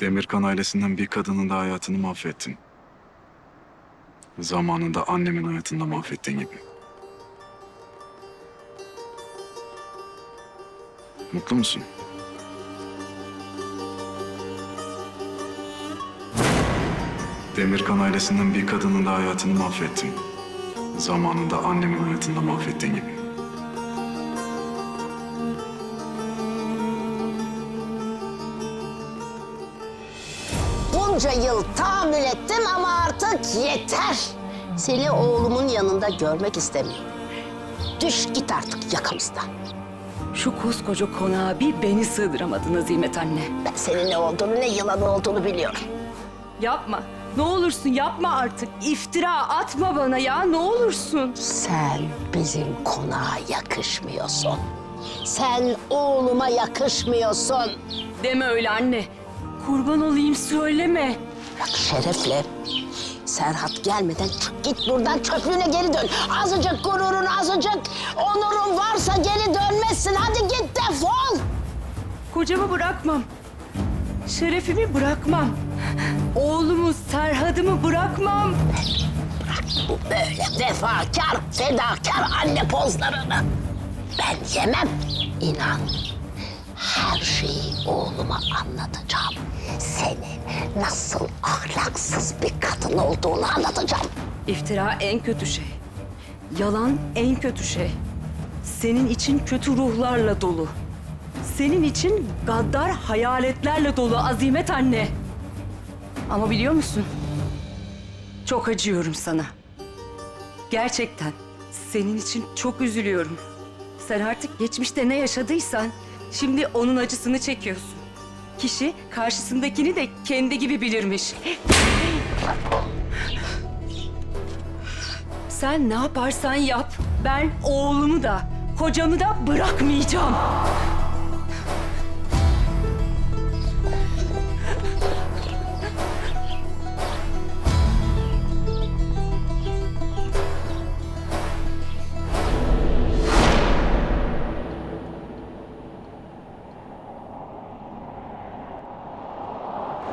Demirkan ailesinden bir kadının da hayatını mahvettin. Zamanında annemin hayatını da mahvettiğin gibi. Mutlu musun? Demirkan ailesinden bir kadının da hayatını mahvettin. Zamanında annemin hayatını da mahvettiğin gibi. Bunca yıl tahammül ettim ama artık yeter. Seni oğlumun yanında görmek istemiyorum. Düş git artık yakamızdan. Şu koskoca konağa bir beni sığdıramadın Azimet anne. Ben senin ne olduğunu ne yılan olduğunu biliyorum. Yapma. Ne olursun yapma artık. İftira atma bana ya ne olursun. Sen bizim konağa yakışmıyorsun. Sen oğluma yakışmıyorsun. Deme öyle anne. Kurban olayım söyleme. Şerefle. Serhat gelmeden çık git buradan çöplüğüne geri dön. Azıcık gururun, azıcık onurun varsa geri dönmezsin. Hadi git defol. Kocamı bırakmam. Şerefimi bırakmam. Oğlumu, Serhat'ımı bırakmam. Bu böyle vefakar, fedakar anne pozlarını. Ben yemem. İnan. Her şeyi oğluma anlatacağım. Senin nasıl ahlaksız bir kadın olduğunu anlatacağım. İftira en kötü şey. Yalan en kötü şey. Senin için kötü ruhlarla dolu. Senin için gaddar hayaletlerle dolu Azimet anne. Ama biliyor musun? Çok acıyorum sana. Gerçekten senin için çok üzülüyorum. Sen artık geçmişte ne yaşadıysan şimdi onun acısını çekiyorsun. Kişi karşısındakini de kendi gibi bilirmiş. Sen ne yaparsan yap, ben oğlumu da, kocamı da bırakmayacağım.